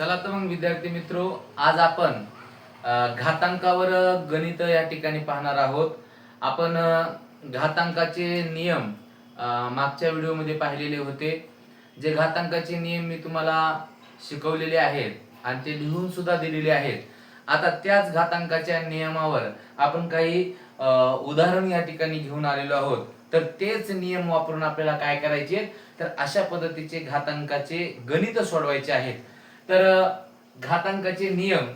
चला तर मग विद्यार्थी मित्रो आज आपण घातांकावर गणित या ठिकाणी पाहणार आहोत. आपण घातांकाचे नियम मागच्या व्हिडिओमध्ये पाहिलेले होते. जे घातांकाचे नियम मी तुम्हाला शिकवलेले आहेत आणि ते लिहून सुद्धा दिलेले आहेत. आता त्याच घातांकाच्या नियमावर आपण काही उदाहरण या ठिकाणी घेऊन आलेलो आहोत. तर तेच नियम वापरून आपल्याला काय करायचे? तर अशा पद्धतीचे घातांकाचे गणित सोडवायचे आहेत. तर घातांकाचे नियम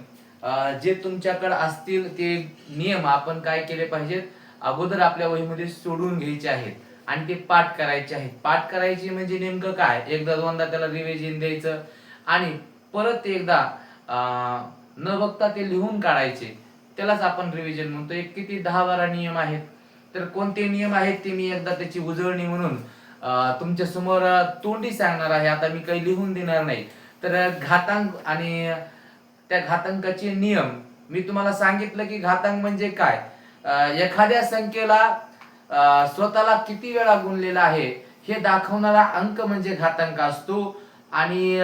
जे तुमच्याकडे असतील ते नियम आपण काय केले पाहिजेत? अगोदर आपल्या वहीमध्ये सोडून घ्यायचे आहेत आणि ते पाठ करायचे आहेत. पाठ करायचे म्हणजे नेमकं काय? एकदा दोनदा त्याला रिव्हिजन द्यायचं आणि परत एकदा न बघता ते लिहून काढायचे. त्यालाच आपण रिव्हिजन म्हणतो. एक किती? दहा बारा नियम आहेत. तर कोणते नियम आहेत ते मी एकदा त्याची उजळणी म्हणून तुमच्यासमोर तोंडी सांगणार आहे. आता मी काही लिहून देणार नाही. तर घातांक आणि त्या घातांकाचे नियम. मी तुम्हाला सांगितलं की घातांक म्हणजे काय? एखाद्या संख्येला स्वतःला किती वेळा गुणलेला आहे हे दाखवणारा अंक म्हणजे घातांक असतो. आणि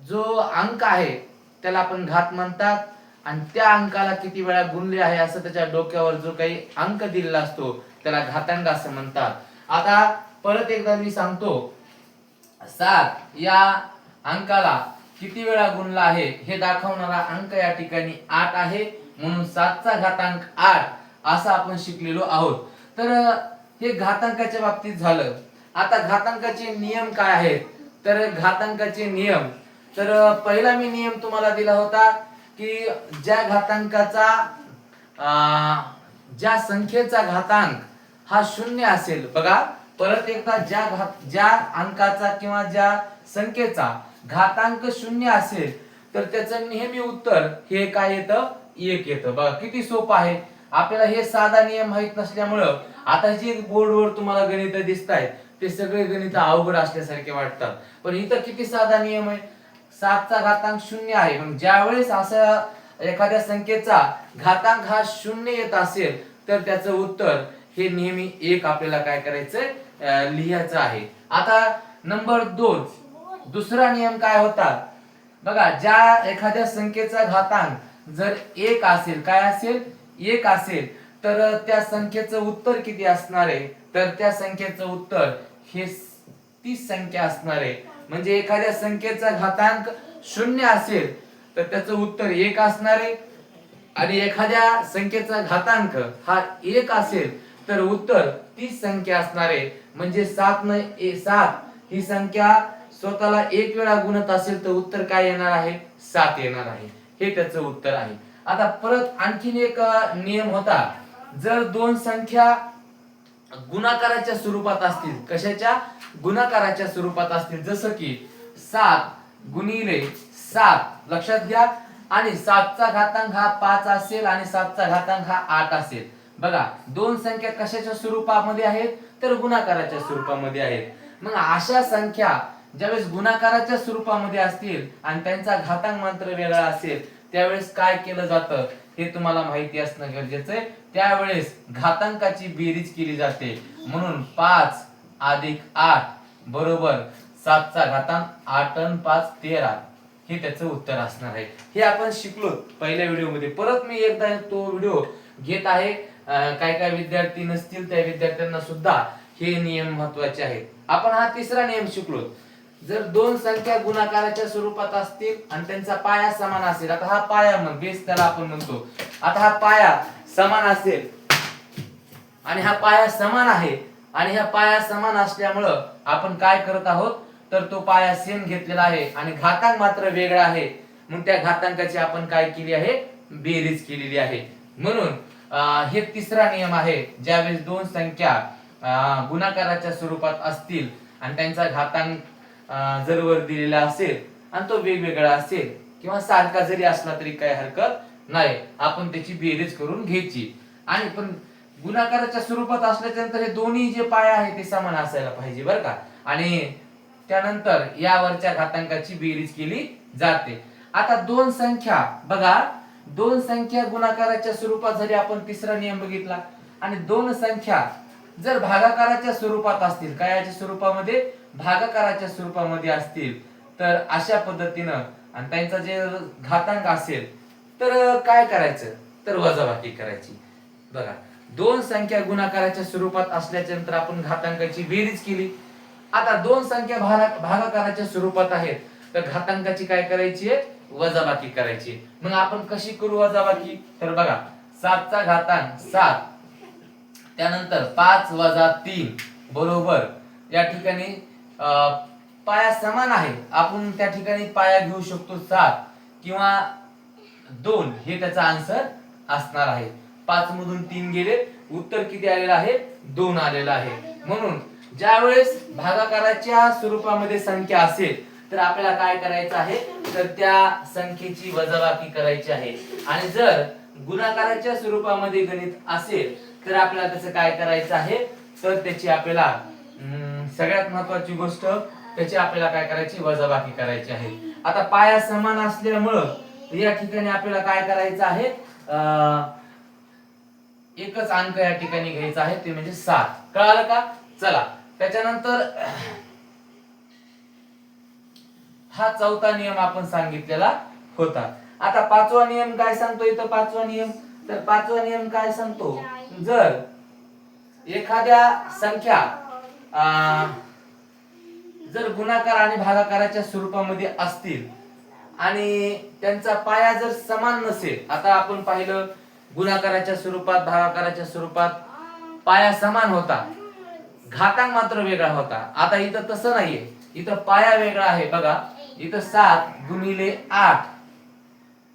जो अंक आहे त्याला आपण घात म्हणतात. आणि त्या अंकाला किती वेळा गुणले आहे असं त्याच्या डोक्यावर जो काही अंक दिलेला असतो त्याला घातांक असं म्हणतात. आता परत एकदा मी सांगतो. सात या अंकाला किती वेळा गुणला आहे हे दाखवणारा अंक या ठिकाणी आठ आहे. म्हणून सातचा घातांक आठ असं आपण शिकलेलो आहोत. तर हे घातांकाच्या बाबतीत झालं. आता घातांकाचे नियम काय आहेत? तर घातांकाचे नियम. तर पहिला मी नियम तुम्हाला दिला होता की ज्या घातांकाचा ज्या संख्येचा घातांक हा शून्य असेल बघा. परत एकदा ज्या घात ज्या अंकाचा किंवा ज्या संख्येचा घातांक शून्य असेल तर त्याचं नेहमी उत्तर हे काय येतं? एक येतं. बघा किती सोपं आहे. आपल्याला हे साधा नियम माहीत नसल्यामुळं आता जे बोर्डवर तुम्हाला गणित दिसत आहेत ते सगळे गणित अवघड असल्यासारखे वाटतात. पण इथं किती साधा नियम आहे? सातचा घातांक शून्य आहे. मग ज्यावेळेस असा एखाद्या संख्येचा घातांक हा शून्य येत असेल तर त्याचं उत्तर हे नेहमी एक आपल्याला काय करायचं लिहायचं आहे. आता नंबर दोन. दुसरा नियम काय होता? बघा ज्या एखाद्या संख्येचा घातांक जर एक असेल काय असेल? एक असेल. तर त्या संख्येचं उत्तर किती असणार आहे? तर त्या संख्येचं उत्तर हे तीस संख्या असणार आहे. म्हणजे एखाद्या संख्येचा घातांक शून्य असेल तर त्याचं उत्तर एक असणार आहे. आणि एखाद्या संख्येचा घातांक हा एक असेल तर उत्तर तीस संख्या असणार आहे. म्हणजे सात न सात ही संख्या स्वतःला एक वेळा गुणत असेल तर उत्तर काय येणार आहे? सात येणार आहे. हे त्याचं उत्तर आहे. आता परत आणखीन एक नियम होता. जर दोन संख्या गुणाकाराच्या स्वरूपात असतील कशाच्या? गुणाकाराच्या स्वरूपात असतील. जसं की सात गुणिले सात लक्षात घ्या. आणि सातचा घातांक हा पाच असेल आणि सातचा घातांक हा आठ असेल. बघा दोन संख्या कशाच्या स्वरूपामध्ये आहेत? तर गुणाकाराच्या स्वरूपामध्ये आहेत. मग अशा संख्या ज्यावेळेस गुणाकाराच्या स्वरूपामध्ये असतील आणि त्यांचा घातांक मात्र वेगळा असेल त्यावेळेस काय केलं जातं हे तुम्हाला माहिती असणं गरजेचं आहे. त्यावेळेस घातांकाची बेरीज केली जाते. म्हणून पाच अधिक आठ बरोबर सातचा घातांक आठ अन पाच तेरा. हे त्याचं उत्तर असणार आहे. हे आपण शिकलो पहिल्या व्हिडिओमध्ये. परत मी एकदा तो व्हिडिओ घेत आहे. काय काय विद्यार्थी नसतील त्या विद्यार्थ्यांना सुद्धा हे नियम महत्त्वाचे आहेत. आपण हा तिसरा नियम शिकलो जर दोन संख्या गुणाकाराच्या स्वरूपात असतील आणि त्यांचा पाया समान असेल आता हा पाया मग बेस त्याला आपण म्हणतो. आता हा पाया समान असेल आणि हा पाया समान आहे आणि ह्या पाया समान असल्यामुळं आपण काय करत आहोत? तर तो पाया सेम घेतलेला आहे आणि घातांक मात्र वेगळा आहे. मग त्या घातांकाची आपण काय केली आहे? बेरीज केलेली आहे. म्हणून हे तिसरा नियम आहे ज्यावेळेस दोन संख्या अं, गुणाकाराच्या स्वरूपात असतील आणि त्यांचा घातांक जर वर दिलेला असेल आणि तो वेगवेगळा असेल किंवा सारखा जरी असला तरी काही हरकत नाही. आपण त्याची बेरीज करून घ्यायची. आणि पण गुणाकाराच्या स्वरूपात असल्याच्या नंतर हे दोन्ही जे पाय आहे ते समान असायला पाहिजे बरं का. आणि त्यानंतर यावरच्या घातांकाची बेरीज केली जाते. आता दोन संख्या बघा. दोन संख्या गुणाकाराच्या स्वरूपात जरी आपण तिसरा नियम बघितला आणि दोन संख्या जर भागाकाराच्या स्वरूपात असतील कायाच्या स्वरूपामध्ये भागाकाराच्या स्वरूपामध्ये असतील तर अशा पद्धतीनं आणि त्यांचा जे घातांक असेल तर काय करायचं? तर वजाबाकी करायची. बघा दोन संख्या गुणाकाराच्या स्वरूपात असल्याच्या नंतर आपण घातांकाची बेरीज केली. आता दोन संख्या भागा- भागाकाराच्या स्वरूपात आहेत तर घातांकाची काय करायची? आहे वजाबाकी करायची. आहे. मग आपण कशी करू वजाबाकी? तर बघा सातचा घातांक सात. त्यानंतर पाच वजा तीन. बरोबर. या ठिकाणी पाया समान आहे आपण त्या ठिकाणी पाया घेऊ शकतो सात किंवा दोन हे त्याचा आन्सर असणार आहे. पाच मधून तीन गेले उत्तर किती आलेलं आहे? दोन आलेलं आहे. म्हणून ज्या वेळेस भागाकाराच्या स्वरूपामध्ये संख्या असेल तर आपल्याला काय करायचं आहे? तर त्या संख्येची वजाबाकी करायची आहे. आणि जर गुणाकाराच्या स्वरूपामध्ये गणित असेल तर आपल्याला त्याचं काय करायचं आहे? तर त्याची आपल्याला सगळ्यात महत्वाची गोष्ट त्याची आपल्याला काय करायची? वजाबाकी करायची आहे. आता पाया समान असल्यामुळं या ठिकाणी आपल्याला काय करायचं आहे? अं, एकच अंक या ठिकाणी घ्यायचा आहे ते म्हणजे सात. कळालं का? चला. त्याच्यानंतर हा चौथा नियम आपण सांगितलेला होता. आता पाचवा नियम काय सांगतो इथं? पाचवा नियम? तर पाचवा नियम काय सांगतो? जर एखाद्या संख्या जर गुणाकार आणि भागाकाराच्या स्वरूपामध्ये असतील आणि त्यांचा पाया जर समान नसेल आता आपण पाहिलं गुणाकाराच्या स्वरूपात भागाकाराच्या स्वरूपात पाया समान होता. घातांक मात्र वेगळा होता. आता इथं तसं नाहीये. इथं पाया वेगळा आहे बघा. इथं सात गुणिले आठ.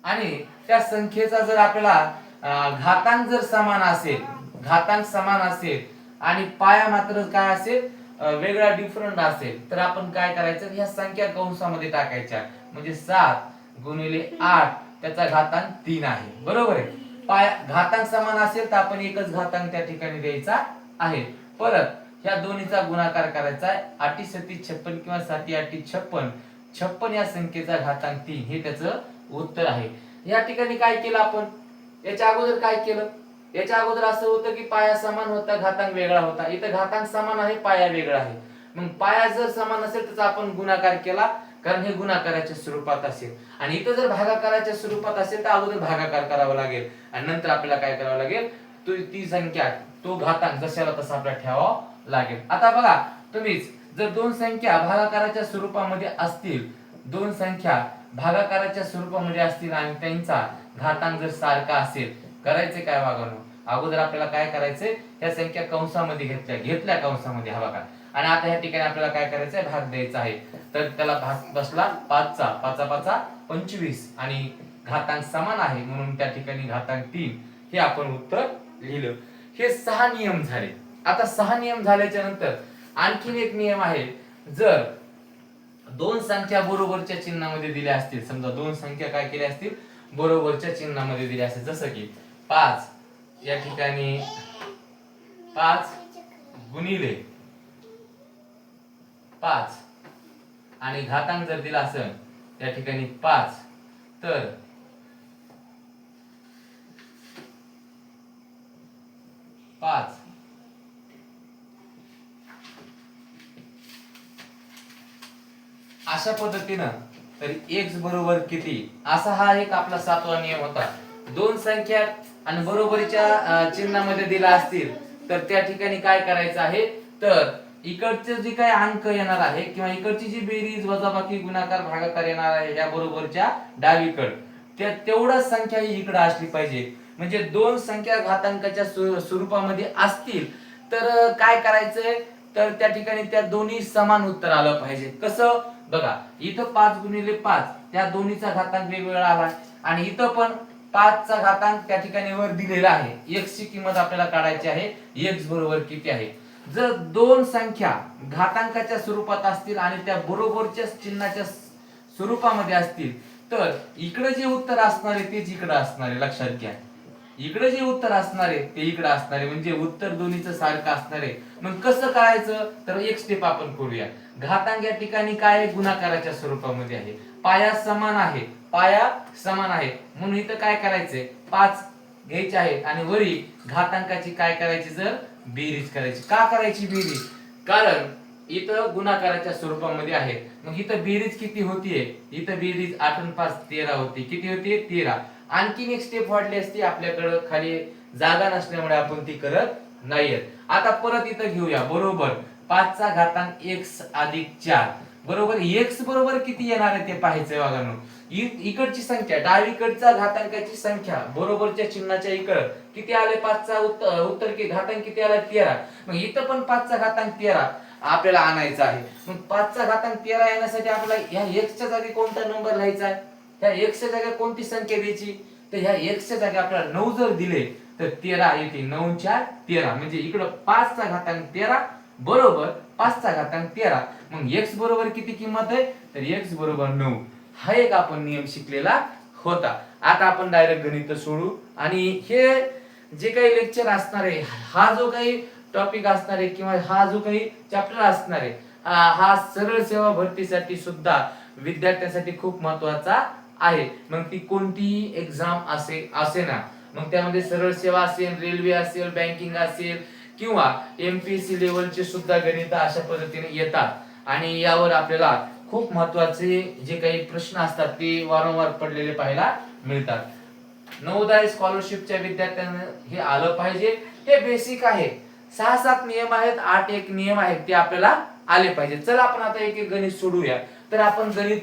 आणि त्या संख्येचा जर आपल्याला घातांक जर समान असेल घातांक समान असेल आणि पाया मात्र काय असेल वेगळा डिफरंट असेल. तर आपण काय करायचं? ह्या संख्या कंसामध्ये टाकायच्या. म्हणजे सात गुणिले आठ त्याचा घातांक तीन आहे. बरोबर आहे? पाया घातांक समान असेल तर आपण एकच घातांक त्या ठिकाणी द्यायचा आहे. परत ह्या दोन्हीचा गुणाकार करायचा आहे. आठी सती छप्पन किंवा साती आठी छप्पन. छप्पन या संख्येचा घातांक तीन. हे त्याचं उत्तर आहे. या ठिकाणी काय केलं आपण? याच्या अगोदर काय केलं? याच्या अगोदर असं होतं की पाया समान होता घातांक वेगळा होता. इथं घातांक समान आहे पाया वेगळा आहे. मग पाया जर समान असेल त्याचा आपण गुणाकार केला कारण हे गुणाकाराच्या स्वरूपात असेल. आणि इथं जर भागाकाराच्या स्वरूपात असेल तर अगोदर भागाकार करावा लागेल. आणि नंतर आपल्याला काय करावं लागेल? तो ती संख्या तो घातांक जशाला तसा आपल्याला ठेवावा लागेल. आता बघा तुम्हीच जर दोन संख्या भागाकाराच्या स्वरूपामध्ये असतील दोन संख्या भागाकाराच्या स्वरूपामध्ये असतील आणि त्यांचा घातांक जर सारखा असेल करायचे काय वागणं अगोदर आपल्याला काय करायचे? या संख्या कंसामध्ये घेतल्या घेतल्या कंसामध्ये. हा बघा. आणि आता या ठिकाणी आपल्याला काय करायचंय भाग द्यायचा आहे. तर त्याला भाग बसला पाचचा. पाचा पाचा पंचवीस. आणि घातांक समान आहे म्हणून त्या ठिकाणी घातांक तीन. हे आपण उत्तर लिहिलं. हे सहा नियम झाले. आता सहा नियम झाल्याच्यानंतर आणखीन एक नियम आहे. जर दोन संख्या बरोबरच्या चिन्हामध्ये दिल्या असतील समजा दोन संख्या काय केल्या असतील? बरोबरच्या चिन्हामध्ये दिल्या असतील. जसं की पाच. या ठिकाणी पाच गुणिले पाच. आणि घातांक जर दिला असेल त्या ठिकाणी पाच. तर पाच. अशा पद्धतीनं तर एक्स बरोबर किती? असा हा एक आपला सातवा नियम होता. दोन संख्या आणि बरोबरीच्या चिन्हामध्ये दिला असतील तर त्या ठिकाणी काय करायचं आहे? तर इकडचे जे काही अंक येणार आहे किंवा इकडची जी बेरीज वजाबाकी गुणाकार भागाकार येणार आहे या बरोबरच्या डावीकड. त्या तेवढंच संख्या ही इकडे असली पाहिजे. म्हणजे दोन संख्या घातांकाच्या स्वरूपामध्ये असतील तर काय करायचंय? तर त्या ठिकाणी त्या दोन्ही समान उत्तर आलं पाहिजे. कसं? बघा इथं पाच गुणिले पाच त्या दोन्हीचा घातांक वेगवेगळा आला. आणि इथं पण पाचचा घातांक त्या ठिकाणी वर दिलेला आहे. एक्स ची किंमत आपल्याला काढायची आहे. एक्स बरोबर किती आहे? जर दोन संख्या घातांकाच्या स्वरूपात असतील आणि त्या बरोबरच्या चिन्हाच्या स्वरूपामध्ये असतील तर इकडे जे उत्तर असणार आहे तेच इकडे असणार आहे. लक्षात घ्या. इकडे जे उत्तर असणार आहे ते इकडे असणार आहे. म्हणजे उत्तर दोन्हीचं सारखं असणार आहे. मग कसं करायचं? तर एक स्टेप आपण करूया. घातांक या ठिकाणी काय आहे? गुणाकाराच्या स्वरूपामध्ये आहे. पाया समान आहे. पाया समान आहे. म्हणून इथं काय करायचंय? पाच घ्यायचे आहेत आणि वरी घातांकाची काय करायची जर? बेरीज करायची. का करायची बेरीज? कारण इथं गुणाकाराच्या स्वरूपामध्ये आहे. मग इथं बेरीज किती होतीये? इथं बेरीज आठ पाच तेरा होती. किती होती तेरा. आणखीन एक स्टेप वाढली असती आपल्याकडं. खाली जागा नसल्यामुळे आपण ती करत नाहीयेत आता परत इथं घेऊया. बरोबर. पाचचा घातांक एक्स अधिक चार. बरोबर? एक्स बरोबर किती येणार आहे ते पाहायचंय वागानो इकडची संख्या डावीकडचा घातांकाची संख्या बरोबरच्या चिन्हाच्या इकड. किती आले? पाचचा उत्तर उत्तर की घातांक किती आला? तेरा. मग इथं पण पाचचा घातांक तेरा आपल्याला आणायचा आहे. मग पाचचा घातांक तेरा येण्यासाठी आपल्याला ह्या एक्सच्या जागी कोणता नंबर लिहायचा आहे? ह्या एक्सच्या जागी कोणती संख्या द्यायची? तर ह्या एक्सच्या जागी आपल्याला नऊ जर दिले तर तेरा येते. नऊ चार तेरा. म्हणजे इकडं पाचचा घातांक तेरा बरोबर पाचचा घातांक तेरा. मग एक्स बरोबर किती किंमत आहे? तर एक्स बरोबर नऊ. हा एक आपण नियम शिकलेला होता. आता आपण डायरेक्ट गणित सोडू. आणि हे जे काही लेक्चर असणार आहे हा जो काही टॉपिक असणार आहे किंवा हा जो काही चॅप्टर असणार आहे हा सरळ सेवा भरतीसाठी सुद्धा विद्यार्थ्यांसाठी खूप महत्त्वाचा आहे. मग ती कोणतीही एक्झाम असे असे ना. मग त्यामध्ये सरळ सेवा असेल रेल्वे असेल बँकिंग असेल किंवा एमपीएससी लेवलचे सुद्धा गणित अशा पद्धतीने येतात. आणि यावर आपल्याला खूप महत्त्वाचे जे काही प्रश्न असतात ते वारंवार पडलेले पाहायला मिळतात. नवोदय स्कॉलरशिपच्या विद्यार्थ्यांना हे आलं पाहिजे. हे बेसिक आहे. सहा सात नियम आहेत आठ एक नियम आहेत ते आपल्याला आले पाहिजे. चला आपण आता एक एक गणित सोडूया. तर आपण गणित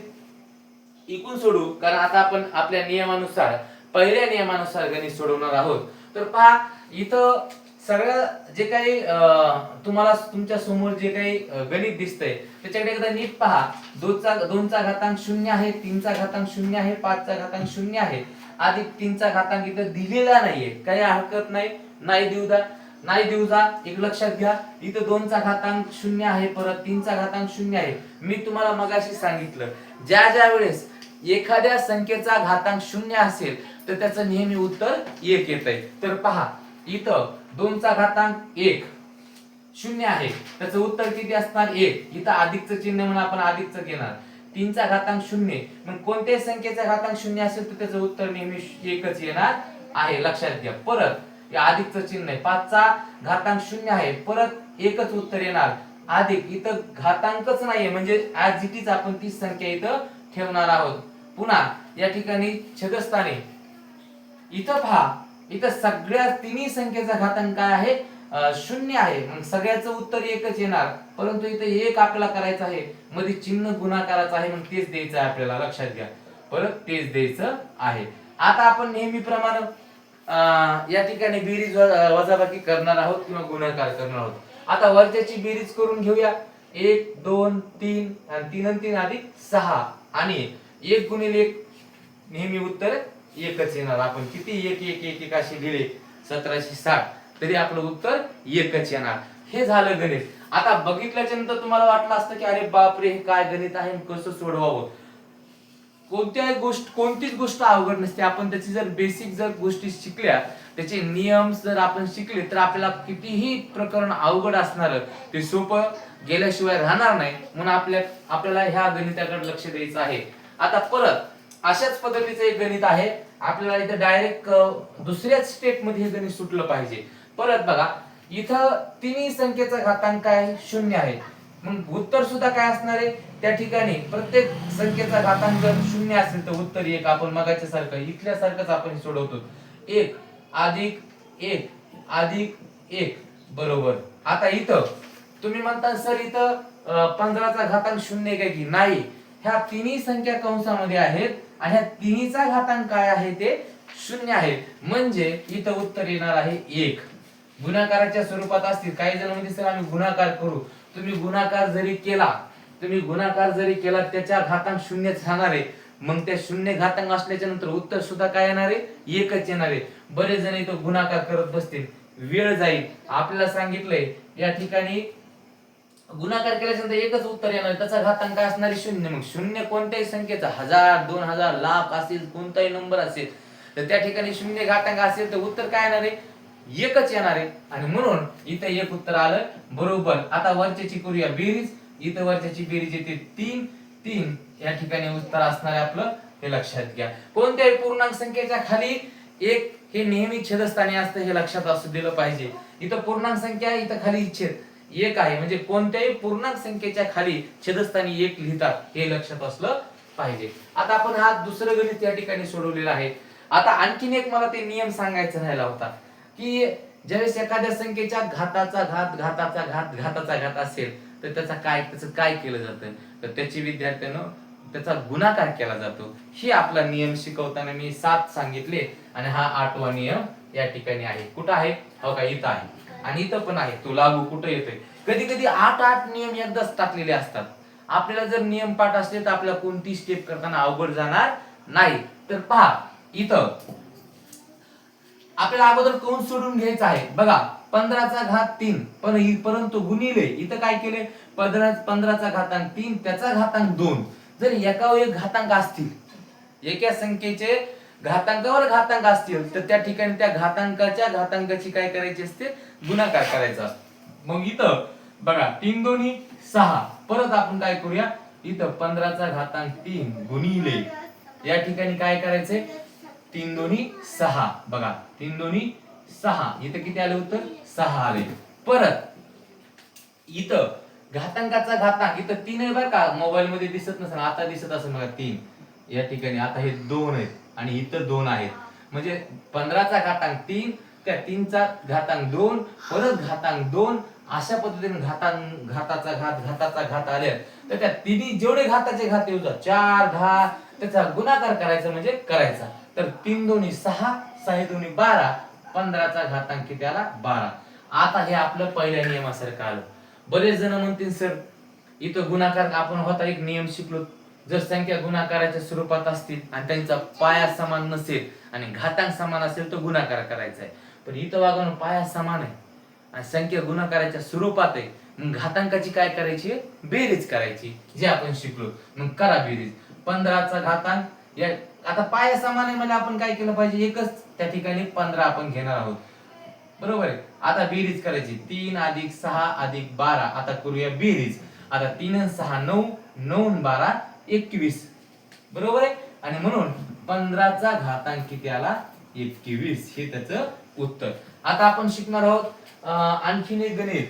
इकून सोडू कारण आता आपण आपल्या नियमानुसार पहिल्या नियमानुसार गणित सोडवणार आहोत. तर पहा इथं सगळं जे काही तुम्हाला तुमच्यासमोर जे काही गणित दिसतंय त्याच्याकडे एकदा नीट पहा. दोनचा दोनचा घातांक शून्य आहे तीनचा घातांक शून्य आहे पाचचा घातांक शून्य आहे. अधिक तीनचा घातांक इथं दिलेला नाहीये. काही हरकत नाही. नाही देऊ द्या. नाही देऊ जा. एक लक्षात घ्या. इथं दोनचा घातांक शून्य आहे परत तीनचा घातांक शून्य आहे. मी तुम्हाला मगाशी सांगितलं ज्या ज्या वेळेस एखाद्या संख्येचा घातांक शून्य असेल तर त्याचं नेहमी उत्तर एक येत आहे तर पहा इथं दोनचा घातांक एक. शून्य आहे. त्याचं उत्तर किती असणार? एक. इथं अधिकचं चिन्ह म्हणून आपण अधिकचं घेणार. तीनचा घातांक शून्य. मग कोणत्याही संख्येचा घातांक शून्य असेल तर त्याचं उत्तर नेहमी एकच येणार आहे. लक्षात घ्या. परत अधिकच अधिकचं चिन्ह आहे. पाचचा घातांक शून्य आहे. परत एकच उत्तर येणार. अधिक. इथं घातांकच नाहीये. म्हणजे ऍज इट इज आपण तीच संख्या इथं ठेवणार आहोत. पुन्हा या ठिकाणी छदस्थानी. इथं पहा. इथं सगळ्या तिन्ही संख्येचा घातांक काय आहे? शून्य आहे. मग सगळ्याचं उत्तर एकच येणार. परंतु इथे एक आपल्याला करायचं आहे. मध्ये चिन्ह गुणाकाराचं आहे मग तेच द्यायचं आहे आपल्याला. लक्षात घ्या. परत तेच द्यायचं आहे. आता आपण नेहमीप्रमाणे या ठिकाणी बेरीज वजाबाकी करणार आहोत किंवा गुणाकार करणार आहोत. आता वरच्याची बेरीज करून घेऊया. एक दोन तीन आणि तीन आणि तीन अधिक सहा. आणि एक गुणिले एक नेहमी उत्तर एकच येणार. आपण किती एक एक एक एक असे लिहिले सतराशे साठ. तरी आपलं उत्तर एकच येणार. हे झालं गणित. आता बघितल्याच्या नंतर तुम्हाला वाटलं असतं की अरे बापरे हे काय गणित आहे कसं सोडवावं? कोणत्याही गोष्ट कोणतीच गोष्ट अवघड नसते. आपण त्याची जर बेसिक जर गोष्टी शिकल्या त्याचे नियम जर आपण शिकले तर आपल्याला कितीही प्रकरण अवघड असणार ते सोपं गेल्याशिवाय राहणार नाही. म्हणून आपल्या आपल्याला ह्या गणिताकडे लक्ष द्यायचं आहे. आता परत अशाच पद्धतीचं एक गणित आहे. आपल्याला इथं डायरेक्ट दुसऱ्याच स्टेपमध्ये हे गणित सुटलं पाहिजे. परत बघा इथं तिन्ही संख्येचा घातांक काय? आहे? शून्य आहे. मग उत्तर सुद्धा काय असणार आहे? त्या ठिकाणी प्रत्येक संख्येचा घातांक जर शून्य असेल तर उत्तर एक. आपण मगाच्या सारखं इथल्या सारखंच आपण हे सोडवतो. एक अधिक एक अधिक एक. बरोबर. आता इथं तुम्ही म्हणता सर इथं पंधराचा घातांक शून्य आहे काय की नाही? ह्या तिन्ही संख्या कंसामध्ये आहेत. आणि ह्या तिन्हीचा घातांक काय आहे ते शून्य आहे. म्हणजे इथं उत्तर येणार आहे एक. गुणाकाराच्या स्वरूपात असतील. काही जण म्हणजे सर आम्ही गुणाकार करू. तुम्ही गुणाकार जरी केला तुम्ही गुणाकार जरी केला त्याच्या घातांक शून्यच राहणार आहे. मग त्या शून्य घातांक असल्याच्या नंतर उत्तर सुद्धा काय येणार आहे? एकच येणार आहे. बरेच जण इथं गुणाकार करत बसतील. वेळ जाईल. आपल्याला सांगितलंय या ठिकाणी गुणाकार केल्याच्या एकच उत्तर येणार त्याचा घातांक काय शून्य. मग शून्य कोणत्याही संख्येचा हजार दोन हजार लाख असेल कोणताही नंबर असेल तर त्या ठिकाणी शून्य घातांक असेल तर उत्तर काय येणार आहे? एकच येणार आहे. आणि म्हणून इथं एक उत्तर आलं बरोबर. आता वरच्याची करूया बेरीज. इथं वरच्याची बेरीज येते तीन. तीन या ठिकाणी उत्तर असणार आहे आपलं हे लक्षात घ्या. कोणत्याही पूर्णांक संख्येच्या खाली एक हे नेहमी छेदस्थानी असतं हे लक्षात असू दिलं पाहिजे. इथं पूर्णांक संख्या इथं खाली छेद. एक आहे. म्हणजे कोणत्याही पूर्णांक संख्येच्या खाली छेदस्थानी एक लिहितात हे लक्षात असलं पाहिजे. आता आपण हा दुसरं गणित या ठिकाणी सोडवलेला आहे. आता आणखीन एक मला ते नियम सांगायचा राहिला होता की ज्यावेळेस एखाद्या संख्येच्या घाताचा घात घाताचा घात घाताचा घात असेल तर त्याचा काय त्याचं काय केलं जातं? तर त्याची विद्यार्थ्यानं त्याचा गुणाकार केला जातो. हे आपला नियम शिकवताना मी सात सांगितले आणि हा आठवा नियम या ठिकाणी आहे. कुठं आहे? हो का इथं आहे. आणि इथं पण आहे तो लागू कुठं येतोय? कधी कधी आठ आठ नियम एकदाच टाकलेले असतात. आपल्याला जर नियम पाठ असले तर आपल्याला कोणती स्टेप करताना अवघड जाणार नाही. तर पहा इथं आपल्याला अगोदर कंस सोडून घ्यायचा आहे? बघा पंधराचा घात तीन. पण परंतु गुणिले इथं काय केले? पंधरा पंधराचा घातांक तीन त्याचा घातांक दोन. जर एकावर एक घातांक असतील एका संख्येचे घातांकावर घातांक असतील तर त्या ठिकाणी त्या घातांकाच्या घातांकाची काय करायची असते? गुणाकार करायचा असतो. मग इथं बघा तीन दोन्ही सहा. परत आपण काय करूया? इथं पंधराचा घातांक तीन गुणिले. या ठिकाणी काय करायचे तीन दोन्ही सहा. बघा तीन दोन्ही सहा. इथं किती आले उत्तर? सहा आले. परत इथं घातांकाचा घातांक इथं तीन आहे बरं का? मोबाईल मध्ये दिसत नसेल आता दिसत असेल बघा तीन. या ठिकाणी आता हे दोन आहेत. आणि इथं दोन आहेत. म्हणजे पंधराचा घातांक तीन त्या तीनचा घातांक दोन परत घातांक दोन अशा पद्धतीने घातांक घाताचा घात घाताचा घात आले. तर त्या तिन्ही जेवढे घाताचे घात येऊ चार दहा त्याचा गुणाकार करायचा म्हणजे करायचा. तर तीन दोन्ही सहा सहा दोन्ही बारा पंधराचा घातांक किती आला? बारा. आता हे आपलं पहिल्या नियमासारखं आलं. बरेच जण म्हणतील सर इथं गुणाकार आपण होता एक नियम शिकलो जर संख्या गुणाकाराच्या स्वरूपात असतील आणि त्यांचा पाया समान नसेल आणि घातांक समान असेल तर गुणाकार करायचा आहे. पण इथं वागवणं पाया समान आहे आणि संख्या गुणाकाराच्या स्वरूपात आहे. मग घातांकाची काय करायची? बेरीज करायची जे आपण शिकलो. मग करा बेरीज. पंधराचा घातांक या आता पाया समान आहे म्हणजे आपण काय केलं पाहिजे? एकच. त्या ठिकाणी पंधरा आपण घेणार आहोत. बरोबर आहे? आता बेरीज करायची. तीन अधिक सहा अधिक बारा. आता करूया बेरीज. आता तीन सहा नऊ. नऊ बारा एकवीस. बरोबर आहे? आणि म्हणून पंधराचा घातांक किती आला? एकवीस. हे त्याचं उत्तर. आता आपण शिकणार आहोत आणखीन एक गणित.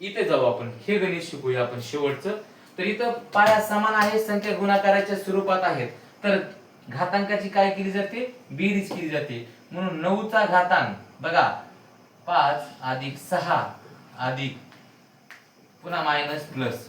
इथे जाऊ आपण. हे गणित शिकूया आपण शेवटचं. तर इथं पाया समान आहे संख्या गुणाकाराच्या स्वरूपात आहेत. तर घातांकाची काय केली जाते? बेरीज केली जाते. म्हणून नऊचा घातांक बघा पाच अधिक सहा अधिक पुन्हा मायनस प्लस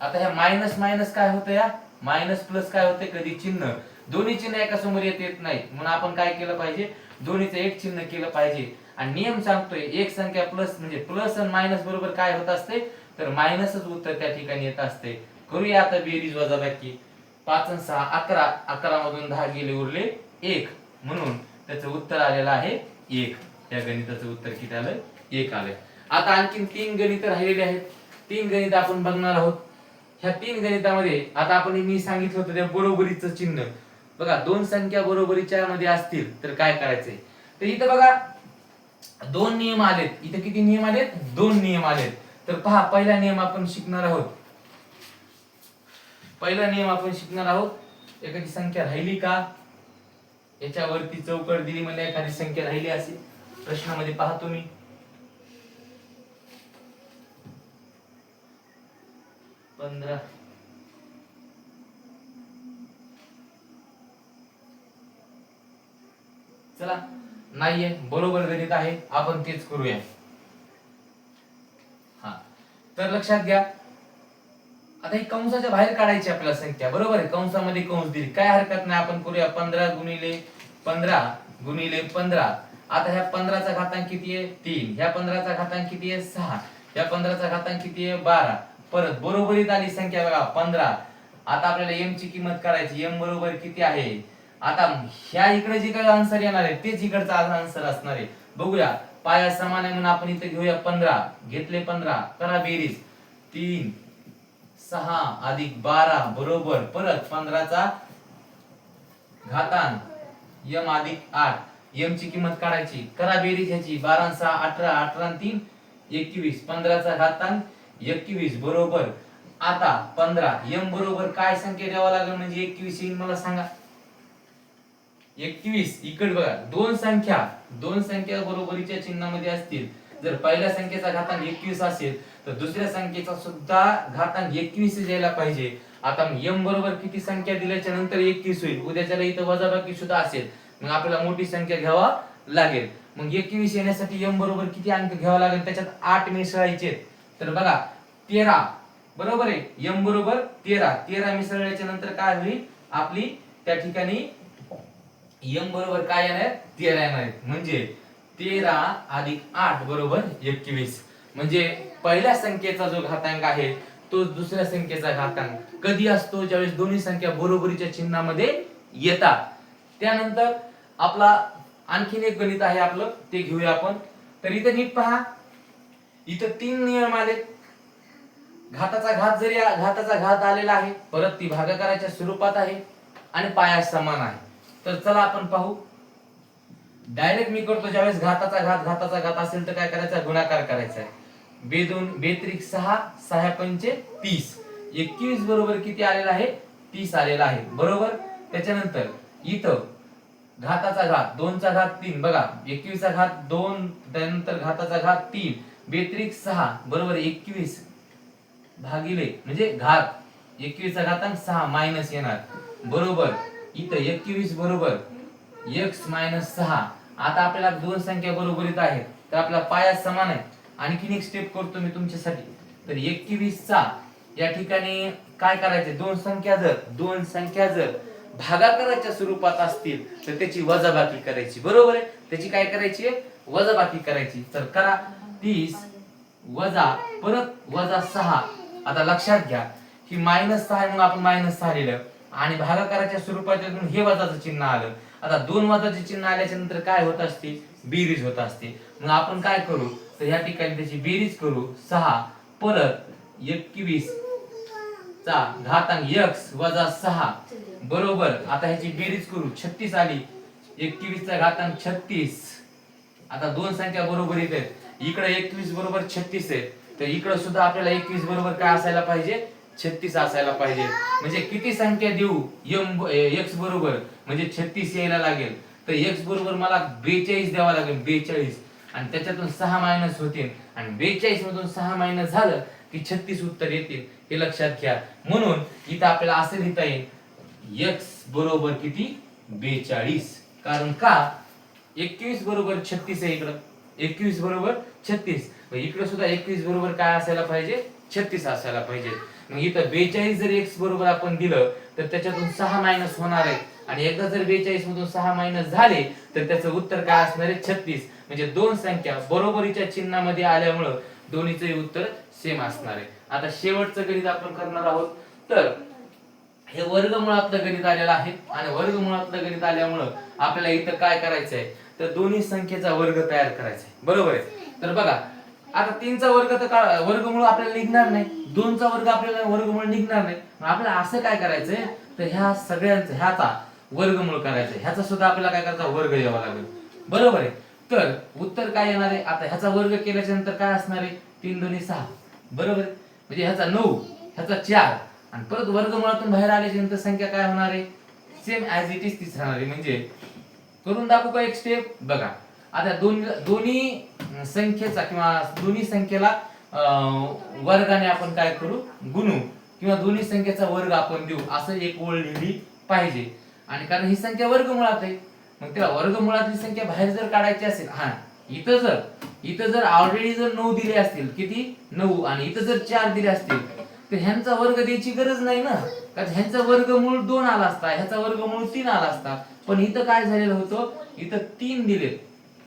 आता ह्या मायनस मायनस काय होतं या? मायनस प्लस काय होते? कधी चिन्ह. दोन्ही चिन्ह एका समोर येत येत नाही म्हणून आपण काय केलं पाहिजे? दोन्हीचं एक चिन्ह केलं पाहिजे. आणि नियम सांगतोय एक संख्या प्लस म्हणजे प्लस आणि मायनस बरोबर काय होत असते? तर मायनसच उत्तर त्या ठिकाणी येत असते. करूया आता बेरीज वजाबाकी. पाच आणि सहा अकरा. अकरा मधून दहा गेले उरले एक. म्हणून त्याचं उत्तर आलेलं आहे एक. त्या गणिताचं उत्तर किती आलं एक आलंय. आता आणखीन तीन गणित राहिलेले आहेत. तीन गणित आपण बघणार आहोत. ह्या तीन गणितामध्ये आता आपण मी सांगितलं होतं त्या बरोबरीचं चिन्ह. बघा दोन संख्या बरोबरीच्या मध्ये असतील तर काय करायचंय? तर इथं बघा दोन नियम आलेत. इथं किती नियम आलेत? दोन नियम आलेत. तर पहा पहिला नियम आपण शिकणार आहोत. पहिला नियम आपण शिकणार आहोत एखादी संख्या राहिली का? याच्यावरती चौकट दिली म्हणजे एखादी संख्या राहिली असेल. प्रश्नामध्ये पाहतो मी पंधरा. चला नाहीये बरोबर गणित आहे आपण तेच करूया. हा तर लक्षात घ्या. आता ही कंसाच्या बाहेर काढायची आपल्याला संख्या बरोबर आहे? कंसामध्ये कंस दिली. काय हरकत नाही आपण करूया पंधरा गुणिले पंधरा गुणिले पंधरा. आता ह्या पंधराचा घातांक किती आहे? तीन. ह्या पंधराचा घातांक किती आहे? सहा. ह्या पंधराचा घातांक किती आहे? बारा. परत बरोबरीत आली संख्या बघा पंधरा. आता आपल्याला एम ची किंमत करायची एम बरोबर किती आहे? आता ह्या इकडे जे काही आन्सर येणार आहे तेच इकडचा आन्सर असणार आहे. बघूया. पाया समान आहे म्हणून आपण इथे घेऊया पंधरा. घेतले पंधरा. करा बेरीज. तीन सहा अधिक बारा बरोबर. परत पंधराचा घातान यम अधिक आठ. यम ची किंमत काढायची. करा बेरीज ह्याची. बारा सहा अठरा अठरा तीन एकवीस. पंधराचा घातांक. एकवीस बरोबर. आता पंधरा यम बरोबर काय संख्या द्यावा लागेल म्हणजे एकवीस येईल मला सांगा. एकवीस इकडे बघा दोन संख्या दोन संख्या बरोबरीच्या चिन्हामध्ये असतील. जर पहिल्या संख्येचा घातांक एकवीस असेल तर दुसऱ्या संख्येचा सुद्धा घातांक एकवीस यायला पाहिजे. आता एम बरोबर किती संख्या दिल्याच्या नंतर एकवीस होईल. उद्याच्याला इथं वजाबाकी सुद्धा असेल. मग आपल्याला मोठी संख्या घ्यावा लागेल. मग एकवीस येण्यासाठी एम बरोबर किती अंक घ्यावा लागेल? त्याच्यात आठ मिसळायचे तर बघा तेरा. बरोबर आहे? यम बरोबर तेरा. तेरा मिसळल्याच्या नंतर काय होईल? आपली त्या ठिकाणी यम बरोबर काय येणार? तेरा येणार आहेत. म्हणजे तेरा अधिक आठ बरोबर एकवीस. म्हणजे पहिल्या संख्येचा जो घातांक आहे तो दुसऱ्या संख्येचा घातांक. कधी असतो? ज्यावेळेस दोन्ही संख्या बरोबरीच्या चिन्हामध्ये येतात. त्यानंतर आपला आणखीन एक गणित आहे आपलं. ते घेऊया आपण. तर इथे नीट पहा. इथं तीन नियम आले घाताचा घात जरी घाताचा घात आलेला आहे परत ती भागाकाराच्या स्वरूपात आहे आणि पाया समान आहे. तर चला आपण पाहू. डायरेक्ट मी करतो ज्यावेळेस घाताचा घात घाताचा घात असेल तर काय करायचा? गुणाकार करायचा आहे. बेदोन बेत्रिक सहा सहा पंचे तीस. एकवीस बरोबर किती आलेला आहे? तीस आलेला आहे. बरोबर? त्याच्यानंतर इथं घाताचा घात दोनचा घात तीन. बघा एकवीसचा घात दोन त्यानंतर घाताचा घात तीन. बेत्रिक सहा बरोबर एकवीस भागिले म्हणजे घात. एकवीसचा घातांक सहा मायनस येणार. बरोबर. इथं एकवीस बरोबर. एक्स मायनस सहा. आता आपल्याला दोन संख्या बरोबरीत आहेत. तर आपला पाया समान आहे. आणखीन एक स्टेप करतो मी तुमच्यासाठी. तर एकवीस चा या ठिकाणी काय करायचे? दोन संख्या जर दोन संख्या जर भागाकाराच्या स्वरूपात असतील तर त्याची वजाबाकी करायची. बरोबर आहे? त्याची काय करायची? वजाबाकी करायची. तर करा. तीस वजा परत वजा सहा. आता लक्षात घ्या ही मायनस सहा म्हणून आपण मायनस सहा लिहिलं. आणि भागाकाराच्या स्वरूपाच्या हे वजाचं चिन्ह आलं. आता दोन वजाचे चिन्ह आल्याच्यानंतर काय होत असते? बेरीज होत असते. मग आपण काय करू? तर ह्या ठिकाणी त्याची बेरीज करू. सहा परत एकवीस चा घातांक यक्स वजा सहा. बरोबर. आता ह्याची बेरीज करू. छत्तीस आली. एकवीस चा घातांक छत्तीस. आता दोन संख्या बरोबर येत आहेत. इकडे एकवीस बरोबर छत्तीस आहे. तर इकडे सुद्धा आपल्याला एकवीस बरोबर काय असायला पाहिजे? छत्तीस असायला पाहिजे. म्हणजे किती संख्या देऊ? यम एक्स बरोबर. म्हणजे छत्तीस यायला लागेल. तर एक्स बरोबर मला बेचाळीस द्यावा लागेल बेचाळीस. आणि त्याच्यातून सहा मायनस होतील. आणि बेचाळीस मधून सहा मायनस झालं की छत्तीस उत्तर येतील. हे लक्षात घ्या. म्हणून इथं आपल्याला असं लिहिता येईल एक्स बरोबर किती? बेचाळीस. कारण का? एकवीस बरोबर छत्तीस आहे इकडं. एकवीस बरोबर छत्तीस. इकडे सुद्धा एकवीस बरोबर काय असायला पाहिजे? छत्तीस असायला पाहिजे. मग इथं बेचाळीस जर एक्स बरोबर आपण दिलं तर त्याच्यातून सहा मायनस होणार आहे आणि एकदा जर बेचाळीस मधून सहा मायनस झाले तर त्याचं उत्तर काय असणार आहे? छत्तीस. म्हणजे दोन संख्या बरोबरीच्या चिन्हामध्ये आल्यामुळं दोन्हीचंही उत्तर सेम असणार आहे. आता शेवटचं गणित आपण करणार आहोत. तर हे वर्गमुळातलं गणित आलेलं आहे. आणि वर्गमुळातलं गणित आल्यामुळं आपल्याला इथं काय करायचंय? तर दोन्ही संख्येचा वर्ग तयार करायचा आहे. बरोबर आहे. तर बघा आता तीनचा वर्ग तर का- वर्गमूळ आपल्याला निघणार नाही. दोनचा वर्ग आपल्याला वर्गमूळ निघणार नाही. मग आपल्याला असं काय करायचंय? तर ह्या सगळ्यांचं ह्याचा वर्गमूळ करायचं ह्याचा सुद्धा आपल्याला काय करायचा? वर्ग यावा लागेल. बरोबर आहे. तर उत्तर काय येणार आहे? आता ह्याचा वर्ग केल्याच्यानंतर काय असणार आहे? तीन दोन्ही सहा. बरोबर आहे? म्हणजे ह्याचा नऊ ह्याचा चार. आणि परत वर्गमुळातून बाहेर आल्याच्यानंतर संख्या काय होणार आहे? सेम ऍज इट इज तीच राहणार आहे. म्हणजे करून दाखवू का एक स्टेप बघा. आता दोन दोन्ही संख्येचा किंवा दोन्ही संख्येला वर्गाने आपण काय करू? गुणू. किंवा दोन्ही संख्येचा वर्ग आपण देऊ. असं एक ओळ लिहिली पाहिजे. आणि कारण ही संख्या वर्गमुळात आहे. मग त्याला वर्गमुळातली संख्या बाहेर जर काढायची असेल हा इथं जर इथं जर ऑलरेडी जर नऊ दिले असतील किती? नऊ. आणि इथं जर चार दिले असतील तर ह्यांचा वर्ग द्यायची गरज नाही ना. कारण ह्यांचा वर्गमूळ दोन आला असता ह्याचा वर्गमूळ तीन आला असता. पण इथं काय झालेलं होतं? इथं तीन दिलेत.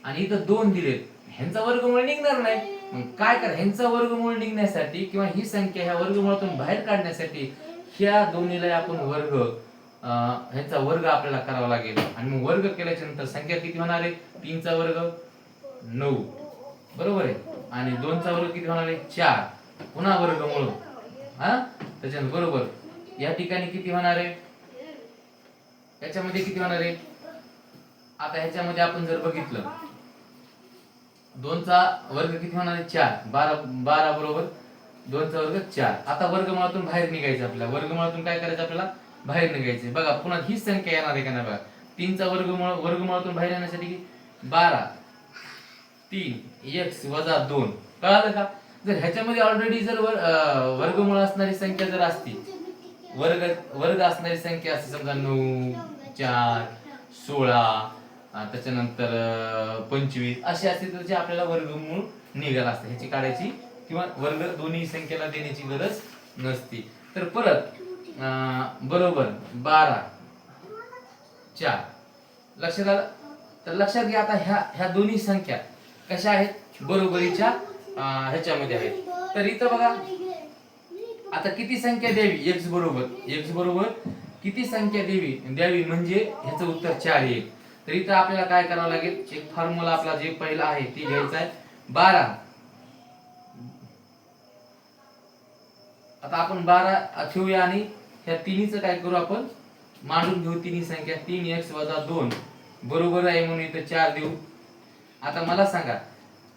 आणि इथं दोन दिलेत. ह्यांचा वर्गमूळ निघणार नाही. मग काय कर ह्यांचा वर्गमूळ निघण्यासाठी किंवा ही संख्या ह्या वर्गमुळातून बाहेर काढण्यासाठी ह्या दोन्हीला आपण वर्ग अं, ह्यांचा वर्ग आपल्याला करावा लागेल. आणि मग वर्ग केल्याच्यानंतर संख्या किती होणार आहे? तीनचा वर्ग नऊ. बरोबर आहे? आणि दोनचा वर्ग किती होणार आहे? चार. पुन्हा वर्गमूळ. हा? त्याच्यानंतर बरोबर. या ठिकाणी किती होणार आहे? याच्यामध्ये किती होणार आहे? आता ह्याच्यामध्ये आपण जर बघितलं दोनचा वर्ग किती होणार आहे? चार. बारा बारा बरोबर. दोनचा वर्ग चार. आता वर्गमाळातून बाहेर निघायचं आपल्याला. वर्गमाळातून काय करायचं आपल्याला? बाहेर निघायचं. बघा पुन्हा हीच संख्या येणार आहे का नाही बघा? तीनचा वर्गमुळ वर्गमुळातून बाहेर येण्यासाठी बारा. तीन. एक्स वजा दोन. कळालं का? जर ह्याच्यामध्ये ऑलरेडी जर वर वर्गमूळ असणारी संख्या जर असती वर्ग वर्ग असणारी संख्या असते समजा नऊ चार सोळा त्याच्यानंतर पंचवीस असे असते तर जे आपल्याला वर्गमूळ निघाल असते. ह्याची काढायची किंवा वर्ग दोन्ही संख्येला देण्याची गरज नसती. तर परत अं, बरोबर बारा चार. लक्षात आलं? तर लक्षात घ्या आता ह्या ह्या दोन्ही संख्या कशा आहेत? बरोबरीच्या ह्याच्यामध्ये आहेत. तर इथं बघा आता किती संख्या द्यावी? एक्स बरोबर. एक्स बरोबर किती संख्या द्यावी? द्यावी म्हणजे ह्याचं उत्तर चार येईल तर इथं आपल्याला काय करावं लागेल? एक फॉर्म्युला आपला जे पहिला आहे ती घ्यायचा आहे. बारा. आता आपण बारा ठेवूया आणि ह्या तिन्हीचं काय करू आपण? मांडून घेऊ तिन्ही संख्या. तीन एक्स वजा दोन. बरोबर आहे म्हणून इथं चार देऊ. आता मला सांगा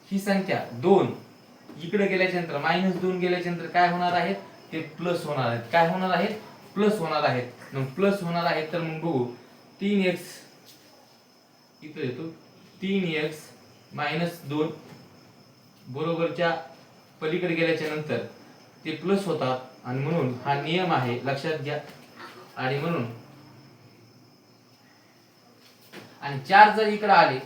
ही संख्या दोन. इकडे गेल्याच्यानंतर मायनस दोन गेल्याच्यानंतर काय होणार आहेत ते प्लस होणार आहेत काय होणार आहेत प्लस होणार आहेत मग प्लस होणार आहेत तर मग बघू. तीन एक्स इथं येतो. तीन एक्स मायनस दोन बरोबरच्या पलीकडे गेल्याच्यानंतर ते प्लस होतात. आणि म्हणून हा नियम आहे लक्षात घ्या. आणि म्हणून आणि चार जर इकडे आले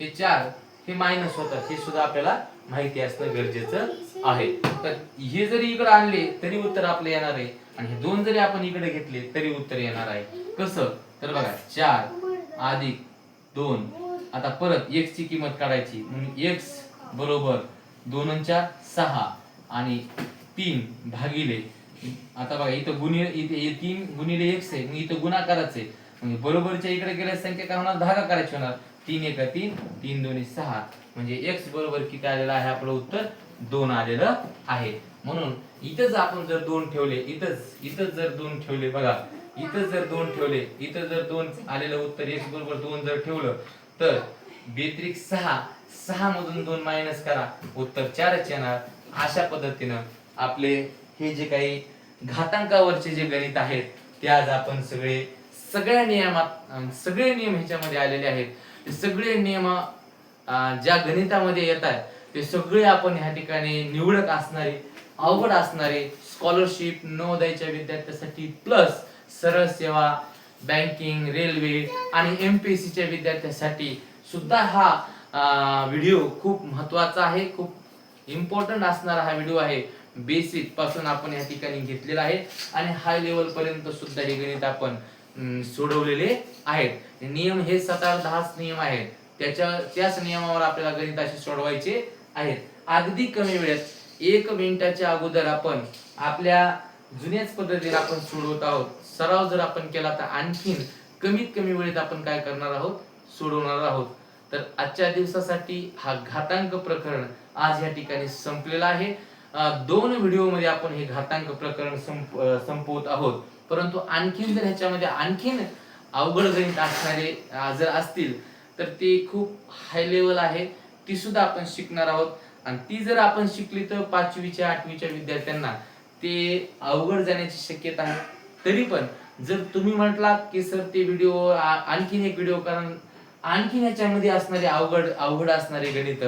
हे चार हे मायनस होतात हे सुद्धा आपल्याला माहिती असणं गरजेचं आहे. तर हे जरी इकडे आणले तरी उत्तर आपलं येणार आहे. आणि हे दोन जरी आपण इकडे घेतले तरी उत्तर येणार आहे. कसं? तर बघा चार अधिक दोन. आता परत एक्स ची किंमत काढायची. म्हणून एक्स बरोबर दोनच्या सहा. आणि तीन भागिले आता बघा इथं गुणिले इथे तीन गुणिले एक्स आहे. मग इथं गुणाकाराच. आहे म्हणजे बरोबरच्या इकडे गेल्या संख्या काय होणार? करायची होणार. तीन एका तीन तीन दोन्ही सहा. म्हणजे एक्स बरोबर किती आलेलं आहे? आपलं उत्तर दोन आलेलं आहे. म्हणून इथंच आपण जर दोन ठेवले इथंच इथंच जर दोन ठेवले बघा. इथं जर दोन ठेवले इथं जर दोन आलेलं उत्तर एक्स बरोबर दोन जर ठेवलं तर बेत्रिक सहा सहा मधून दोन मायनस करा उत्तर चारच येणार. अशा पद्धतीनं आपले हे जे काही घातांकावरचे जे गणित आहेत ते आज आपण सगळे सगळ्या नियमात सगळे नियम ह्याच्यामध्ये आलेले आहेत. सगळे नियम ज्या गणितामध्ये येत आहेत ते सगळे आपण ह्या ठिकाणी निवडक असणारे अवघड असणारे स्कॉलरशिप नवोदयच्या विद्यार्थ्यासाठी प्लस सरळ सेवा बँकिंग रेल्वे आणि एम पी एस सीच्या विद्यार्थ्यांसाठी सुद्धा हा व्हिडिओ खूप महत्त्वाचा आहे. खूप इम्पॉर्टंट असणारा हा व्हिडिओ आहे. बेसिकपासून आपण या ठिकाणी घेतलेला आहे. आणि हाय लेवल पर्यंत सुद्धा हे गणित आपण सोडवलेले आहेत. नियम हे सात दहाच नियम आहेत. त्याच्या त्याच नियमावर आपल्याला गणित असे सोडवायचे आहेत. अगदी कमी वेळेत एक मिनिटाच्या अगोदर आपण आपल्या जुन्याच पद्धतीने आपण सोडवत आहोत. सराव जर आपण केला तर आणखीन कमीत कमी वेळेत आपण काय करणार आहोत? सोडवणार आहोत. तर आजच्या दिवसासाठी हा घातांक प्रकरण आज या ठिकाणी संपलेला आहे. दोन व्हिडिओमध्ये आपण हे घातांक प्रकरण संप संपवत आहोत. परंतु आणखीन जर ह्याच्यामध्ये आणखीन अवघड गणित असणारे जर असतील तर ते खूप हाय लेवल आहे. ती सुद्धा आपण शिकणार आहोत. आणि ती जर आपण शिकली तर पाचवीच्या आठवीच्या विद्यार्थ्यांना ते अवघड जाण्याची शक्यता आहे. तरी पण जर तुम्ही म्हटलात की सर ते व्हिडिओ आणखीन एक व्हिडिओ कारण आणखीन याच्यामध्ये असणारे अवघड अवघड असणारे गणित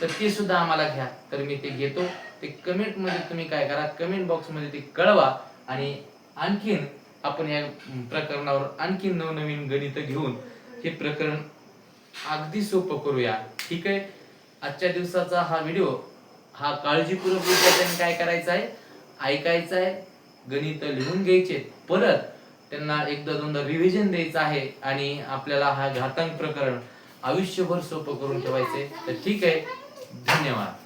तर ते सुद्धा आम्हाला घ्या. तर मी ते घेतो. ते कमेंटमध्ये तुम्ही काय करा कमेंट बॉक्समध्ये ते कळवा आणि आणखीन आपण या प्रकरणावर आणखीन नवनवीन गणित घेऊन हे प्रकरण अगदी सोपं करूया. ठीक आहे? आजच्या दिवसाचा हा व्हिडिओ हा काळजीपूर्वक विद्यार्थ्यांनी काय करायचा आहे? ऐकायचा आहे. गणित लिहून घ्यायचे. परत त्यांना एकदा दोनदा रिव्हिजन द्यायचं आहे आणि आपल्याला हा घातांक प्रकरण आयुष्यभर सोपं करून ठेवायचे तर ठीक आहे. धन्यवाद.